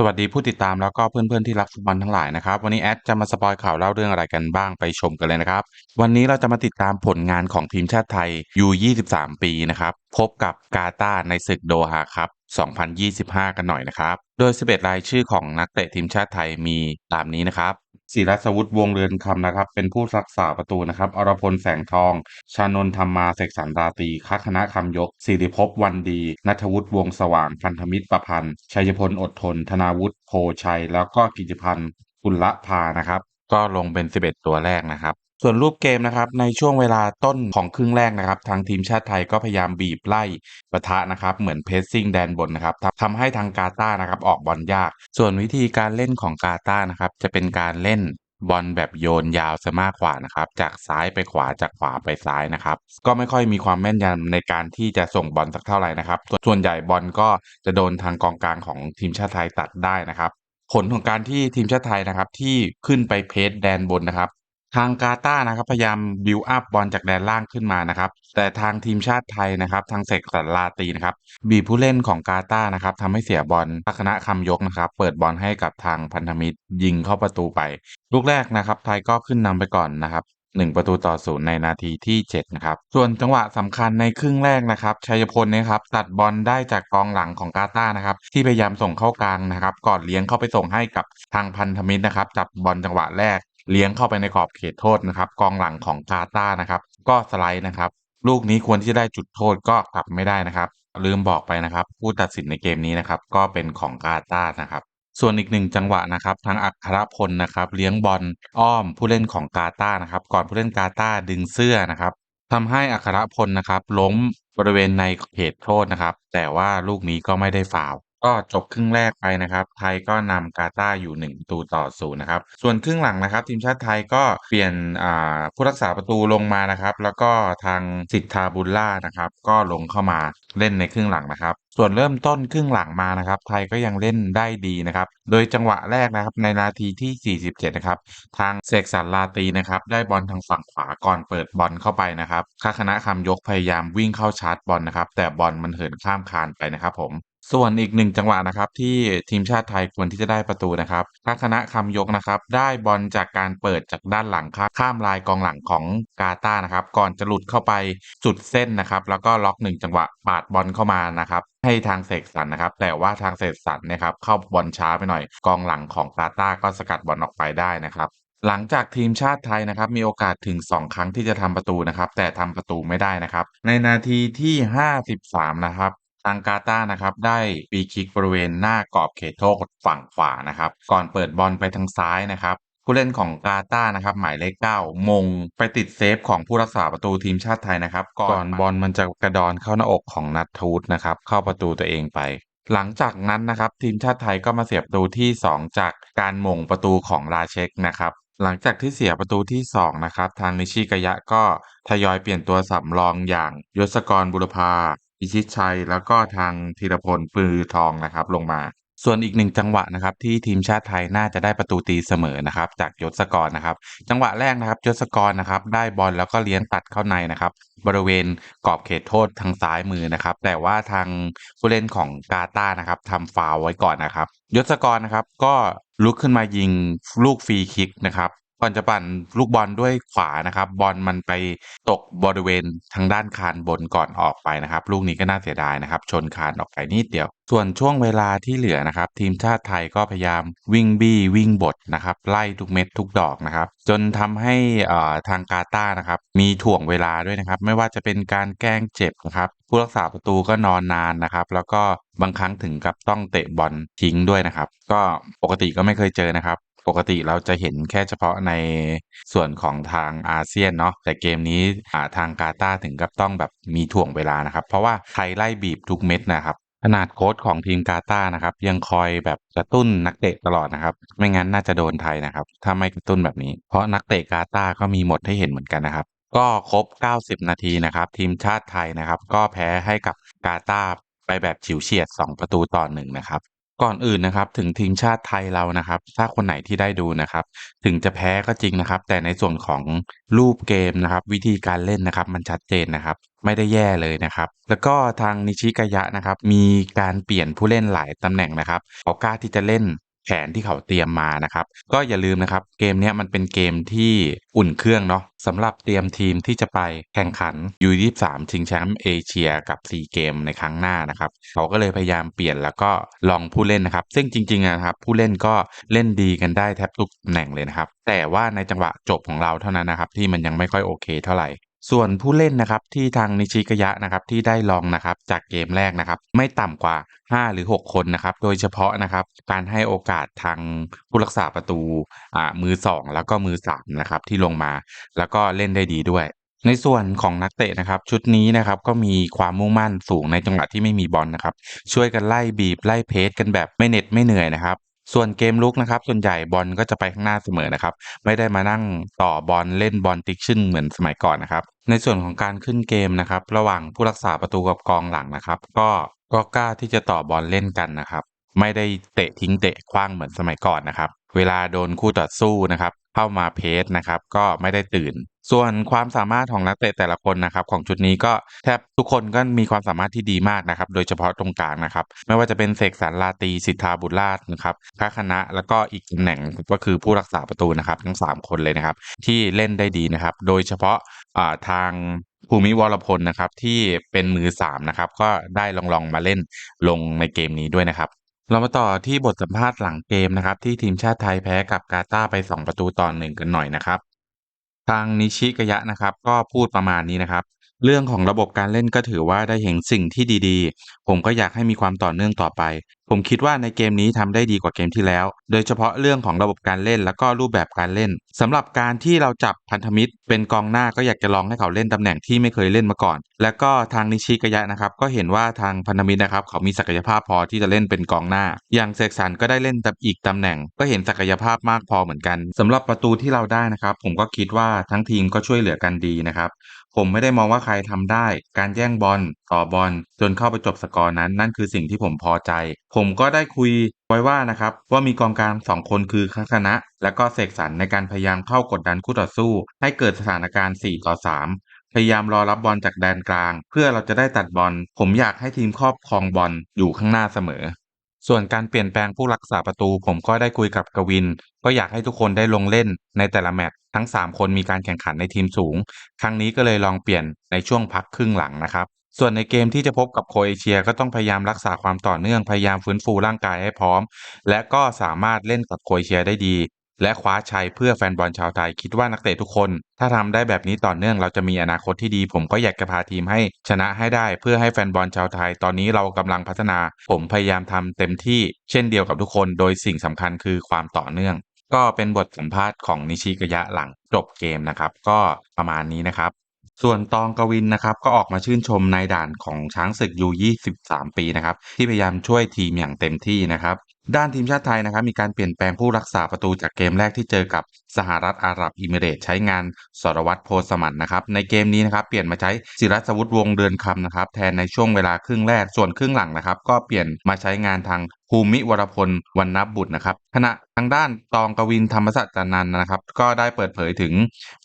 สวัสดีผู้ติดตามแล้วก็เพื่อนๆที่รักฟุตบอลทั้งหลายนะครับ วันนี้แอดจะมาสปอยข่าวเล่าเรื่องอะไรกันบ้างไปชมกันเลยนะครับ วันนี้เราจะมาติดตามผลงานของทีมชาติไทยยู23 ปีนะครับ พบกับกาตาในศึกโดฮาครับ 2025 กันหน่อยนะครับ โดย 11 รายชื่อของนักเตะทีมชาติไทยมีตามนี้นะครับ ศิรัสวุฒิวงเรือนคำนะครับ เป็นผู้รักษาประตูนะครับ อรพลแสงทอง ชานนท์ธรรมาเสกสรรราตีคัคณะคำยกสิริภพวันดีนัทวุฒิวงสว่างพันธมิตรประพันธ์ ชัยพลอดทน ธนาวุฒิโพชัย แล้วก็กิจพันธ์กุลพานะครับ ก็ลงเป็น 11 ตัวแรกนะครับ ส่วนรูปเกมนะครับในช่วงเวลาต้นของครึ่งแรกนะครับทางทีมชาติไทยก็พยายามบีบไล่ปะทะนะครับเหมือนเพสซิ่งแดนบนนะครับทำให้ทางกาตานะครับออกบอลยาก ส่วนวิธีการเล่นของกาตานะครับจะเป็นการเล่นบอลแบบโยนยาวซะมากกว่านะครับจากซ้ายไปขวาจากขวาไปซ้ายนะครับก็ไม่ค่อยมีความแม่นยำในการที่จะส่งบอลสักเท่าไหร่นะครับส่วนส่วนใหญ่บอลก็จะโดนทางกองกลางของทีมชาติไทยตัดได้นะครับผลของการที่ทีมชาติไทยนะครับที่ขึ้นไปเพสแดนบนนะครับ ทางกาตาร์นะครับพยายามบิวอัพบอลจากแดนล่างขึ้นมานะครับ แต่ทางทีมชาติไทยนะครับ ทางเสกสรรลาตีนะครับ บีบผู้เล่นของกาตาร์นะครับทำให้เสียบอลทัคณะคำยกนะครับ เปิดบอลให้กับทางพันธมิตรยิงเข้าประตูไป ลูกแรกนะครับ ไทยก็ขึ้นนำไปก่อนนะครับ1ประตูต่อศูนย์ในนาทีที่ 7 นะครับ ส่วนจังหวะสำคัญในครึ่งแรกนะครับ ชัยพลนะครับ ตัดบอลได้จากกองหลังของกาตานะครับ ที่พยายามส่งเข้ากลางนะครับ ก่อนเลี้ยงเข้าไปส่งให้กับทางพันธมิตรนะครับ จับบอลจังหวะแรก เลี้ยงเข้าไปในขอบเขตโทษนะครับ กองหลังของกาตานะครับ ก็สไลด์นะครับ ลูกนี้ควรที่จะได้จุดโทษก็กลับไม่ได้นะครับ ลืมบอกไปนะครับ ผู้ตัดสินในเกมนี้นะครับ ก็เป็นของกาตานะครับส่วนอีกหนึ่งจังหวะนะครับทางอัครพลนะครับเลี้ยงบอลอ้อมผู้เล่นของกาตานะครับ ก่อนผู้เล่นกาตาดึงเสื้อนะครับทำให้อัครพลนะครับ ล้มบริเวณในเขตโทษนะครับ แต่ว่าลูกนี้ก็ไม่ได้ฟาว ก็จบครึ่งแรกไปนะครับ ไทยก็นำกาตาร์อยู่1ประตูต่อศูนย์นะครับ ส่วนครึ่งหลังนะครับ ทีมชาติไทยก็เปลี่ยนผู้รักษาประตูลงมานะครับ แล้วก็ทางสิทธาบุญล่านะครับ ก็ลงเข้ามาเล่นในครึ่งหลังนะครับ ส่วนเริ่มต้นครึ่งหลังมานะครับ ไทยก็ยังเล่นได้ดีนะครับ โดยจังหวะแรกนะครับในนาทีที่ 47 นะครับ ทางเสกสรรลาตีนะครับ ได้บอลทางฝั่งขวาก่อนเปิดบอลเข้าไปนะครับคคณะคำยกพยายามวิ่งเข้าชาร์จบอลนะครับ แต่บอลมันเหินข้ามคานไปนะครับผม ส่วนอีกหนึ่งจังหวะนะครับที่ทีมชาติไทยควรที่จะได้ประตูนะครับทัคณะคำยกนะครับได้บอลจากการเปิดจากด้านหลังข้าข้ามลายกองหลังของกาตานะครับก่อนจะหลุดเข้าไปสุดเส้นนะครับแล้วก็ล็อกหนึ่งจังหวะปาดบอลเข้ามานะครับให้ทางเสกสรรนะครับแต่ว่าทางเสกสรรนะครับเข้าบอลช้าไปหน่อย กองหลังของกาตาก็สกัดบอลออกไปได้นะครับหลังจากทีมชาติไทยนะครับมีโอกาสถึง 2 ครั้งที่จะทำประตูนะครับแต่ทำประตูไม่ได้นะครับในนาทีที่ 53 นะครับางกาตานะครับได้ฟรีคิกบริเวณหน้ากรอบเขตโทษฝั่งขวานะครับ ก่อนเปิดบอลไปทางซ้ายนะครับผู้เล่นของกาตานะครับหมายเลข9มงไปติดเซฟของผู้รักษาประตูทีมชาติไทยนะครับ ก่อนบอลมันจะกระดอนเข้าหน้าอกของนัททูตนะครับเข้าประตูตัวเองไป หลังจากนั้นนะครับทีมชาติไทยก็มาเสียประตูที่ 2 จากการมงประตูของราเชคนะครับหลังจากที่เสียประตูที่ 2 นะครับ ทางนิชิกายะก็ทยอยเปลี่ยนตัวสำรองอย่างยศกรบุรพา อิชิตชัย แล้วก็ทางธีรพลปือทองนะครับลงมา ส่วนอีกหนึ่งจังหวะนะครับที่ทีมชาติไทยน่าจะได้ประตูตีเสมอนะครับจากยศกรนะครับ จังหวะแรกนะครับยศกรนะครับได้บอลแล้วก็เลี้ยงตัดเข้าในนะครับบริเวณกรอบเขตโทษทางซ้ายมือนะครับ แต่ว่าทางผู้เล่นของกาตานะครับทำฟาวไว้ก่อนนะครับ ยศกรนะครับก็ลุกขึ้นมายิงลูกฟรีคิกนะครับ ก่อนจะปั่นลูกบอลด้วยขวานะครับ บอลมันไปตกบริเวณทางด้านคานบนก่อนออกไปนะครับ ลูกนี้ก็น่าเสียดายนะครับ ชนคานออกไปนิดเดียว ส่วนช่วงเวลาที่เหลือนะครับ ทีมชาติไทยก็พยายามวิ่งบี้วิ่งบดนะครับ ไล่ทุกเม็ดทุกดอกนะครับ จนทำให้อ่าทางกาตาร์นะครับ มีถ่วงเวลาด้วยนะครับ ไม่ว่าจะเป็นการแกล้งเจ็บนะครับผู้รักษาประตูก็นอนนานนะครับ แล้วก็บางครั้งถึงกับต้องเตะบอลทิ้งด้วยนะครับ ก็ปกติก็ไม่เคยเจอนะครับ ปกติเราจะเห็นแค่เฉพาะในส่วนของทางอาเซียนเนาะแต่เกมนี้ทางกาตาร์ถึงกับต้องแบบมีถ่วงเวลานะครับ เพราะว่าไทยไล่บีบทุกเม็ดนะครับขนาดโค้ชของทีมกาตาร์นะครับ ยังคอยแบบกระตุ้นนักเตะตลอดนะครับ ไม่งั้นน่าจะโดนไทยนะครับ ถ้าไม่กระตุ้นแบบนี้ เพราะนักเตะกาตาร์ก็มีหมดให้เห็นเหมือนกันนะครับ ก็ครบ 90 นาทีนะครับ ทีมชาติไทยนะครับ ก็แพ้ให้กับกาตาร์ไปแบบฉิวเฉียด 2 ประตูต่อ1นะครับ ก่อนอื่นนะครับถึงทีมชาติไทยเรานะครับ ถ้าคนไหนที่ได้ดูนะครับ ถึงจะแพ้ก็จริงนะครับ แต่ในส่วนของรูปเกมนะครับ วิธีการเล่นนะครับ มันชัดเจนนะครับ ไม่ได้แย่เลยนะครับ แล้วก็ทางนิชิกายะนะครับ มีการเปลี่ยนผู้เล่นหลายตำแหน่งนะครับเขากล้าที่จะเล่น แผนที่เขาเตรียมมานะครับ ก็อย่าลืมนะครับ เกมนี้มันเป็นเกมที่อุ่นเครื่องเนาะสำหรับเตรียมทีมที่จะไปแข่งขัน U23 ชิงแชมป์เอเชียกับซีเกมในครั้งหน้านะครับ เขาก็เลยพยายามเปลี่ยนแล้วก็ลองผู้เล่นนะครับ ซึ่งจริงๆนะครับ ผู้เล่นก็เล่นดีกันได้แทบทุกตำแหน่งเลยนะครับ แต่ว่าในจังหวะจบของเราเท่านั้นนะครับ ที่มันยังไม่ค่อยโอเคเท่าไหร่ ส่วนผู้เล่นนะครับที่ทางนิชิกยะนะครับที่ได้ลองนะครับจากเกมแรกนะครับไม่ต่ำกว่า 5 หรือ 6 คนนะครับโดยเฉพาะนะครับการให้โอกาสทางผู้รักษาประตูอ่ามือ 2 แล้วก็มือ3นะครับที่ลงมา แล้วก็เล่นได้ดีด้วย ในส่วนของนักเตะนะครับชุดนี้นะครับก็มีความมุ่งมั่นสูงในจังหวะที่ไม่มีบอลนะครับช่วยกันไล่บีบไล่เพสกันแบบไม่เหน็ดไม่เหนื่อยนะครับ ส่วนเกมลุกนะครับ ส่วนใหญ่บอลก็จะไปข้างหน้าเสมอนะครับ ไม่ได้มานั่งต่อบอลเล่นบอลติกชึ่นเหมือนสมัยก่อนนะครับ ในส่วนของการขึ้นเกมนะครับ ระหว่างผู้รักษาประตูกับกองหลังนะครับ ก็ก็กล้าที่จะต่อบอลเล่นกันนะครับ ไม่ได้เตะทิ้งเตะคว้างเหมือนสมัยก่อนนะครับ เวลาโดนคู่ต่อสู้นะครับ เข้ามาเพสนะครับ ก็ไม่ได้ตื่น ส่วนความสามารถของนักเตะแต่ละคนนะครับ ของชุดนี้ก็แทบทุกคนก็มีความสามารถที่ดีมากนะครับ โดยเฉพาะตรงกลางนะครับ ไม่ว่าจะเป็นเสกสรรลาตีสิทธาบุตรราชนะครับพระคณะแล้วก็อีกตำแหน่งก็คือผู้รักษาประตูนะครับทั้ง 3 คนเลยนะครับ ที่เล่นได้ดีนะครับ โดยเฉพาะาทางภูมิวรพลนะครับที่เป็นมือ3นะครับก็ได้ลองลองมาเล่นลงในเกมนี้ด้วยนะครับ เรามาต่อที่บทสัมภาษณ์หลังเกมนะครับ ที่ทีมชาติไทยแพ้กับกาตาร์ไป 2 ประตูต่อหนึ่งกันหน่อยนะครับ ทางนิชิกะยะนะครับ ก็พูดประมาณนี้นะครับ เรื่องของระบบการเล่นก็ถือว่าได้เห็นสิ่งที่ดีๆ ผมก็อยากให้มีความต่อเนื่องต่อไป ผมคิดว่าในเกมนี้ทำได้ดีกว่าเกมที่แล้ว โดยเฉพาะเรื่องของระบบการเล่นแล้วก็รูปแบบการเล่นสำหรับการที่เราจับพันธมิตร เป็นกองหน้าก็อยากจะลองให้เขาเล่นตำแหน่งที่ไม่เคยเล่นมาก่อน แล้วก็ทางนิชิกายะนะครับ ก็เห็นว่าทางพันธมิตรนะครับ เขามีศักยภาพพอที่จะเล่นเป็นกองหน้า อย่างเสกสรรก็ได้เล่นแต่อีกตำแหน่ง ก็เห็นศักยภาพมากพอเหมือนกันสำหรับประตูที่เราได้นะครับ ผมก็คิดว่าทั้งทีมก็ช่วยเหลือกันดีนะครับ ผมไม่ได้มองว่าใครทำได้ การแย่งบอลต่อบอลจนเข้าไปจบสกอร์นั้น นั่นคือสิ่งที่ผมพอใจ ผมก็ได้คุยไว้ว่านะครับว่ามีกองกลางสองคนคือคัคณะ และก็เสกสรรในการพยายามเข้ากดดันคู่ต่อสู้ ให้เกิดสถานการณ์ 4 ต่อ 3 พยายามรอรับบอลจากแดนกลาง เพื่อเราจะได้ตัดบอล ผมอยากให้ทีมครอบครองบอลอยู่ข้างหน้าเสมอ ส่วนการเปลี่ยนแปลงผู้รักษาประตูผมก็ได้คุยกับกวิน ก็อยากให้ทุกคนได้ลงเล่นในแต่ละแมตช์ทั้ง 3 คนมีการแข่งขันในทีมสูง ครั้งนี้ก็เลยลองเปลี่ยนในช่วงพักครึ่งหลังนะครับ ส่วนในเกมที่จะพบกับโคเอเชียก็ต้องพยายามรักษาความต่อเนื่องพยายามฟื้นฟูร่างกายให้พร้อม และก็สามารถเล่นกับโคเอเชียได้ดี และคว้าชัยเพื่อแฟนบอลชาวไทยคิดว่านักเตะทุกคน ถ้าทำได้แบบนี้ต่อเนื่องเราจะมีอนาคตที่ดี ผมก็อยากจะพาทีมให้ชนะให้ได้ เพื่อให้แฟนบอลชาวไทย ตอนนี้เรากำลังพัฒนา ผมพยายามทำเต็มที่ เช่นเดียวกับทุกคน โดยสิ่งสำคัญคือความต่อเนื่อง ก็เป็นบทสัมภาษณ์ของนิชิกายะหลังจบเกมนะครับ ก็ประมาณนี้นะครับส่วนตองกวินนะครับก็ออกมาชื่นชมในด่านของช้างศึกยู23 ปีนะครับที่พยายามช่วยทีมอย่างเต็มที่นะครับ ด้านทีมชาติไทยนะครับมีการเปลี่ยนแปลงผู้รักษาประตูจากเกมแรกที่เจอกับสหรัฐอาหรับอิมิเรตส์ใช้งานสรวัตรโพสมันนะครับในเกมนี้นะครับเปลี่ยนมาใช้ศิรัสวุฒิวงศ์เดือนคำนะครับแทนในช่วงเวลาครึ่งแรกส่วนครึ่งหลังนะครับก็เปลี่ยนมาใช้งานทาง ภูมิวรพลวรรณบุตรนะครับขณะทางด้านตองกวินธรรมสัจจานันท์นะครับ ก็ได้เปิดเผยถึง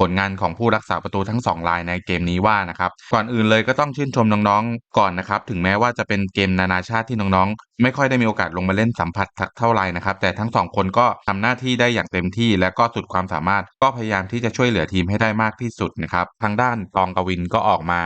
ผลงานของผู้รักษาประตูทั้งสองรายในเกมนี้ว่านะครับ ก่อนอื่นเลยก็ต้องชื่นชมน้องๆก่อนนะครับ ถึงแม้ว่าจะเป็นเกมนานาชาติที่น้องๆ ไม่ค่อยได้มีโอกาสลงมาเล่นสัมผัสสักเท่าไหร่นะครับ แต่ทั้งสองคนก็ทำหน้าที่ได้อย่างเต็มที่ และก็สุดความสามารถก็พยายามที่จะช่วยเหลือทีมให้ได้มากที่สุดนะครับ ทางด้านตองกวินก็ออกมา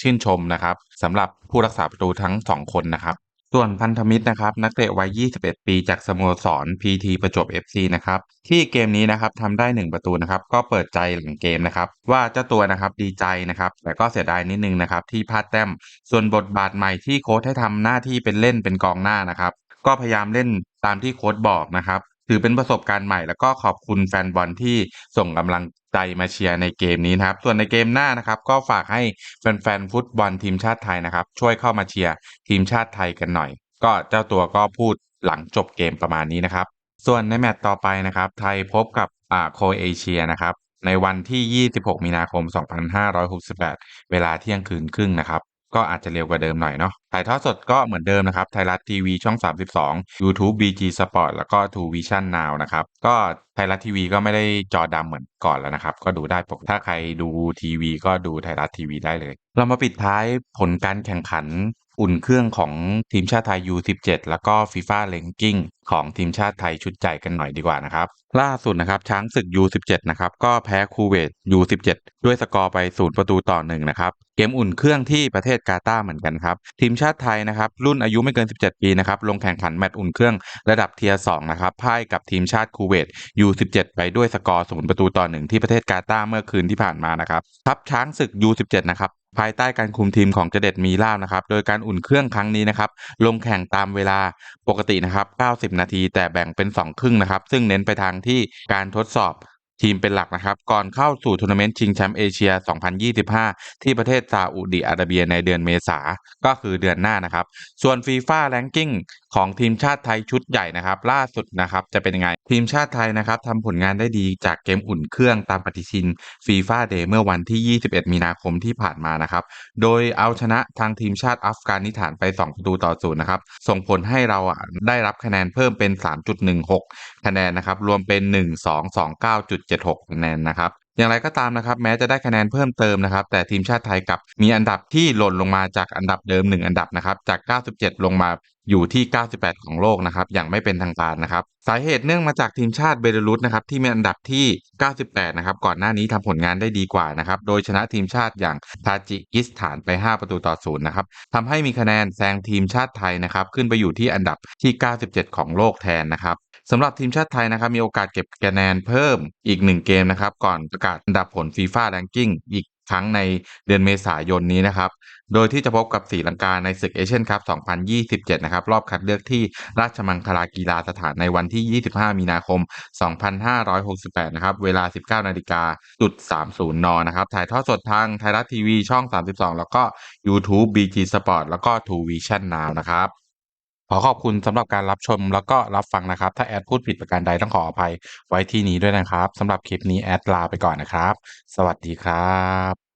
ชื่นชมนะครับสำหรับผู้รักษาประตูทั้งสองคนนะครับ ส่วนพันธมิตรนะครับนักเตะวัย 21 ปีจากสโมสร PT ประจวบ FC นะครับที่เกมนี้นะครับทำได้ 1 ประตูนะครับก็เปิดใจหลังเกมนะครับว่าเจ้าตัวนะครับดีใจนะครับแต่ก็เสียดายนิดนึงนะครับที่พลาดแต้มส่วนบทบาทใหม่ที่โค้ชให้ทำหน้าที่เป็นเล่นเป็นกองหน้านะครับก็พยายามเล่นตามที่โค้ชบอกนะครับ ถือเป็นประสบการณ์ใหม่แล้วก็ขอบคุณแฟนบอลที่ส่งกำลังใจมาเชียร์ในเกมนี้นะครับ ส่วนในเกมหน้านะครับ ก็ฝากให้แฟนๆฟุตบอลทีมชาติไทยนะครับ ช่วยเข้ามาเชียร์ทีมชาติไทยกันหน่อย ก็เจ้าตัวก็พูดหลังจบเกมประมาณนี้นะครับ ส่วนในแมตตช์ต่อไปนะครับ ไทยพบกับอ่าโคเอเชียนะครับในวันที่ 26 มีนาคม 2568 เวลาเที่ยงคืนครึ่งนะครับ ก็อาจจะเร็วกว่าเดิมหน่อยเนาะ ถ่ายทอดสดก็เหมือนเดิมนะครับ ไทยรัฐทีวีช่อง 32 YouTube BG Sport แล้วก็ True Vision Now นะครับ ก็ไทยรัฐทีวีก็ไม่ได้จอดำเหมือนก่อนแล้วนะครับ ก็ดูได้ปกติถ้าใครดูทีวีก็ดูไทยรัฐทีวีได้เลย เรามาปิดท้ายผลการแข่งขันอุ่นเครื่องของทีมชาติไทย U17 แล้วก็ FIFA Ranking ของทีมชาติไทยชุดใหญ่กันหน่อยดีกว่านะครับ ล่าสุดนะครับ ช้างศึก U17 นะครับ ก็แพ้คูเวต U17 ด้วยสกอร์ไป 0 ประตูต่อ1นะครับ เกมอุ่นเครื่องที่ประเทศกาตาร์เหมือนกันครับ ทีมชาติไทยนะครับรุ่นอายุไม่เกิน 17 ปีนะครับลงแข่งขันแมตช์อุ่นเครื่องระดับเทียร์2นะครับพ่ายกับทีมชาติคูเวต U17 ไปด้วยสกอร์0ประตูต่อ1ที่ประเทศกาตาร์เมื่อคืนที่ผ่านมานะครับทัพช้างศึก U17 นะครับภายใต้การคุมทีมของเจเด็ดมีลาบนะครับ โดยการอุ่นเครื่องครั้งนี้นะครับ ลงแข่งตามเวลาปกตินะครับ 90 นาที แต่แบ่งเป็น 2 ครึ่งนะครับ ซึ่งเน้นไปทางที่การทดสอบ ทีมเป็นหลักนะครับ ก่อนเข้าสู่ทัวร์นาเมนต์ชิงแชมป์เอเชีย 2025 ที่ประเทศซาอุดีอาระเบียในเดือนเมษาก็คือเดือนหน้านะครับ ส่วนฟีฟ่าแรงกิ้ง ของทีมชาติไทยชุดใหญ่นะครับ ล่าสุดนะครับจะเป็นยังไง ทีมชาติไทยนะครับทำผลงานได้ดีจากเกมอุ่นเครื่องตามปฏิทินฟีฟ่าเดย์เมื่อวันที่ 21 มีนาคมที่ผ่านมานะครับ โดยเอาชนะทางทีมชาติอัฟกานิสถานไป 2 ประตูต่อศูนย์นะครับ ส่งผลให้เราได้รับคะแนนเพิ่มเป็น 3.16 คะแนนนะครับ รวมเป็น 1229.76 คะแนนนะครับ อย่างไรก็ตามนะครับแม้จะได้คะแนนเพิ่มเติมนะครับแต่ทีมชาติไทยกับมีอันดับที่หล่นลงมาจากอันดับเดิม 1 อันดับนะครับจาก 97 ลงมาอยู่ที่ 98 ของโลกนะครับอย่างไม่เป็นทางการนะครับสาเหตุเนื่องมาจากทีมชาติเบลารุสนะครับที่มีอันดับที่ 98 นะครับก่อนหน้านี้ทำผลงานได้ดีกว่านะครับโดยชนะทีมชาติอย่างทาจิกิสถานไป 5 ประตูต่อศูนย์นะครับทำให้มีคะแนนแซงทีมชาติไทยนะครับขึ้นไปอยู่ที่อันดับที่ 97 ของโลกแทนนะครับ สำหรับทีมชาติไทยนะครับมีโอกาสเก็บคะแนนเพิ่มอีก 1 เกมนะครับก่อนประกาศอันดับผลฟีฟ่าแรงกิ้งอีกครั้งในเดือนเมษายนนี้นะครับ โดยที่จะพบกับศรีลังกาในศึกเอเชียนคัพ 2027 นะครับ รอบคัดเลือกที่ราชมังคลากีฬาสถานในวันที่ 25 มีนาคม 2568 นะครับ เวลา 19 นาฬิกาจุด 30 น นะครับ ถ่ายทอดสดทางไทยรัฐทีวีช่อง 32 แล้วก็ YouTube BG Sport แล้วก็ True Vision Now นะครับ ขอขอบคุณสำหรับการรับชมแล้วก็รับฟังนะครับ ถ้าแอดพูดผิดประการใดต้องขออภัยไว้ที่นี้ด้วยนะครับสำหรับคลิปนี้แอดลาไปก่อนนะครับ สวัสดีครับ